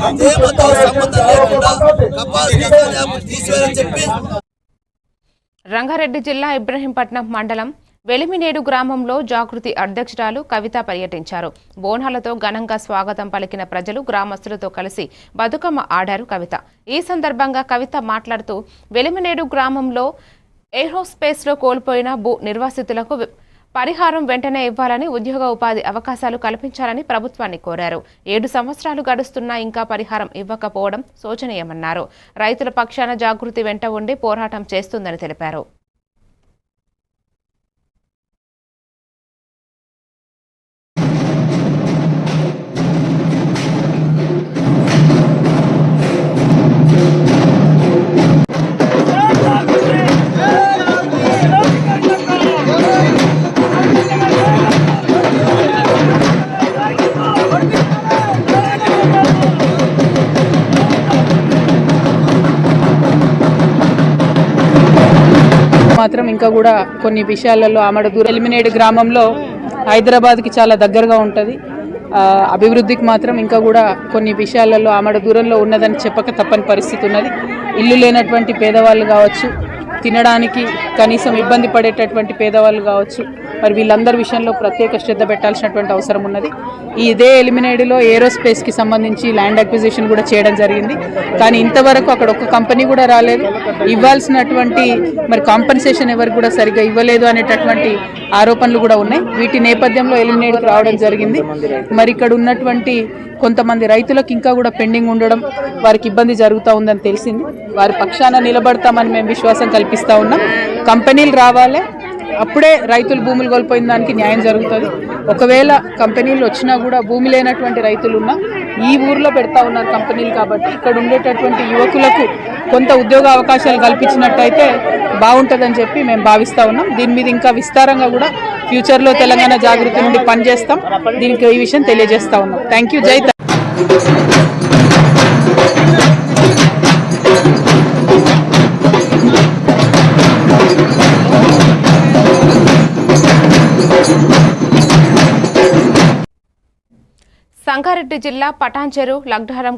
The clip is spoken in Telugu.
సంబంధం లేకుండా తీసివేయాలని చెప్పి రంగారెడ్డి జిల్లా ఇబ్రహీంపట్నం మండలం వెలిమినేడు గ్రామంలో జాగృతి అధ్యక్షురాలు కవిత పర్యటించారు. బోనాలతో ఘనంగా స్వాగతం పలికిన ప్రజలు గ్రామస్తులతో కలిసి బతుకమ్మ ఆడారు కవిత. ఈ సందర్భంగా కవిత మాట్లాడుతూ వెలిమినేడు గ్రామంలో ఏరోస్పేస్లో కోల్పోయిన భూ నిర్వాసితులకు పరిహారం వెంటనే ఇవ్వాలని ఉద్యోగ ఉపాధి అవకాశాలు కల్పించాలని ప్రభుత్వాన్ని కోరారు. ఏడు సంవత్సరాలు గడుస్తున్నా ఇంకా పరిహారం ఇవ్వకపోవడం శోచనీయమన్నారు. రైతుల పక్షాన జాగృతి వెంట ఉండి పోరాటం చేస్తుందని తెలిపారు. మాత్రం ఇంకా కూడా కొన్ని విషయాలలో ఆమెడ ఎలిమినేట్ గ్రామంలో హైదరాబాద్కి చాలా దగ్గరగా ఉంటుంది. అభివృద్ధికి మాత్రం ఇంకా కూడా కొన్ని విషయాలలో ఆమడ దూరంలో ఉన్నదని చెప్పక తప్పని పరిస్థితి ఉన్నది. ఇల్లు లేనటువంటి పేదవాళ్ళు కావచ్చు తినడానికి కనీసం ఇబ్బంది పడేటటువంటి పేదవాళ్ళు కావచ్చు మరి వీళ్ళందరి విషయంలో ప్రత్యేక శ్రద్ధ పెట్టాల్సినటువంటి అవసరం ఉన్నది. ఈ ఇదే ఎలిమినేడ్లో ఏరోస్పేస్కి సంబంధించి ల్యాండ్ అక్విజిషన్ కూడా చేయడం జరిగింది. కానీ ఇంతవరకు అక్కడ ఒక కంపెనీ కూడా రాలేదు. ఇవ్వాల్సినటువంటి మరి కాంపన్సేషన్ ఎవరికి కూడా సరిగ్గా ఇవ్వలేదు అనేటటువంటి ఆరోపణలు కూడా ఉన్నాయి. వీటి నేపథ్యంలో ఎలిమినేట్కి రావడం జరిగింది. మరి ఇక్కడ ఉన్నటువంటి కొంతమంది రైతులకు ఇంకా కూడా పెండింగ్ ఉండడం వారికి ఇబ్బంది జరుగుతూ ఉందని తెలిసింది. వారి పక్షాన నిలబడతామని మేము విశ్వాసం కల్పిస్తూ ఉన్నాం. కంపెనీలు రావాలి. అప్పుడే రైతులు భూములు కోల్పోయిన దానికి న్యాయం జరుగుతుంది. ఒకవేళ కంపెనీలు వచ్చినా కూడా భూమి లేనటువంటి రైతులు ఉన్నా ఈ ఊర్లో పెడతా ఉన్నారు కంపెనీలు కాబట్టి ఇక్కడ ఉండేటటువంటి యువకులకు కొంత ఉద్యోగ అవకాశాలు కల్పించినట్టయితే బాగుంటుందని చెప్పి మేము భావిస్తూ ఉన్నాం. దీని మీద ఇంకా విస్తారంగా కూడా ఫ్యూచర్లో తెలంగాణ జాగృతి నుండి పనిచేస్తాం. దీనికి ఈ విషయం తెలియజేస్తా ఉన్నాం. థ్యాంక్ యూ జై సంగారెడ్డి జిల్లా పటాంచెరు లగ్డహరం